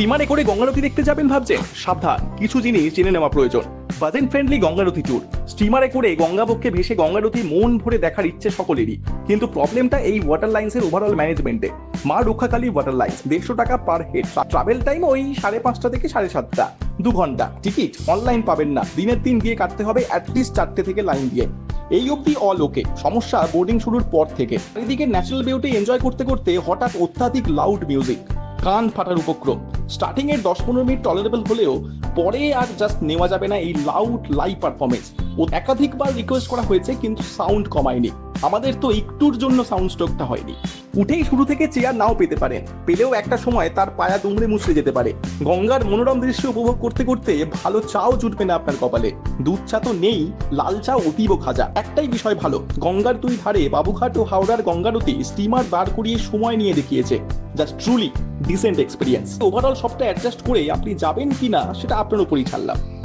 স্টিমারে করে গঙ্গারতি দেখতে যাবেন ভাবছেন? সাবধান, কিছু জিনিস জেনে নেওয়া প্রয়োজন। বাজেট ফ্রেন্ডলি গঙ্গারতি ট্যুর স্টিমারে করে গঙ্গাবক্ষে ভেসে গঙ্গারতি মন ভরে দেখার ইচ্ছে সকলেরই। কিন্তু প্রবলেমটা এই ওয়াটার লাইন্সের ওভারঅল ম্যানেজমেন্টে মা রক্ষাকালী ওয়াটার লাইন্স দেড়শো টাকা পার হেড ট্রাভেল টাইম ওই সাড়ে পাঁচটা থেকে সাড়ে সাতটা। দু ঘণ্টা। টিকিট অনলাইন পাবেন না। দিনের দিন গিয়ে কাটতে হবে অ্যাটলিস্ট চারটে থেকে লাইন দিয়ে। এই অবধি অল ওকে সমস্যা বোর্ডিং শুরুর পর থেকে। এদিকে ন্যাচারাল বিউটি এনজয় করতে করতে হঠাৎ অত্যাধিক লাউড মিউজিক কান ফাটার উপক্রম। স্টার্টিং এর দশ পনেরো মিনিট টলারেবল হলেও পরে আর জাস্ট নেওয়া যাবে না এই লাউড লাইভ পারফরমেন্স ও একাধিকবার রিকোয়েস্ট করা হয়েছে, কিন্তু সাউন্ড কমায়নি। আমাদের তো একটুর জন্য সাউন্ড স্ট্রোকটা হয়নি। উঠেই শুরু থেকে চেয়ার নাও পেতে পারেন। পেলেও একটা সময় তার পায়া দুমড়ে মুচড়ে যেতে পারে। গঙ্গার মনোরম দৃশ্য উপভোগ করতে করতে ভালো চাও জুটবে না আপনার কপালে। দুধ চা তো নেই, লাল চা অতীব খাজা। একটাই বিষয় ভালো, গঙ্গার দুই ধারে বাবুঘাট ও হাওড়ার গঙ্গারতি স্টিমার দাঁড় করিয়ে সময় নিয়ে দেখিয়েছে। Just truly decent experience overall সবটা অ্যাডজাস্ট করে আপনি যাবেন কিনা, সেটা আপনার উপরই ছাড়লাম।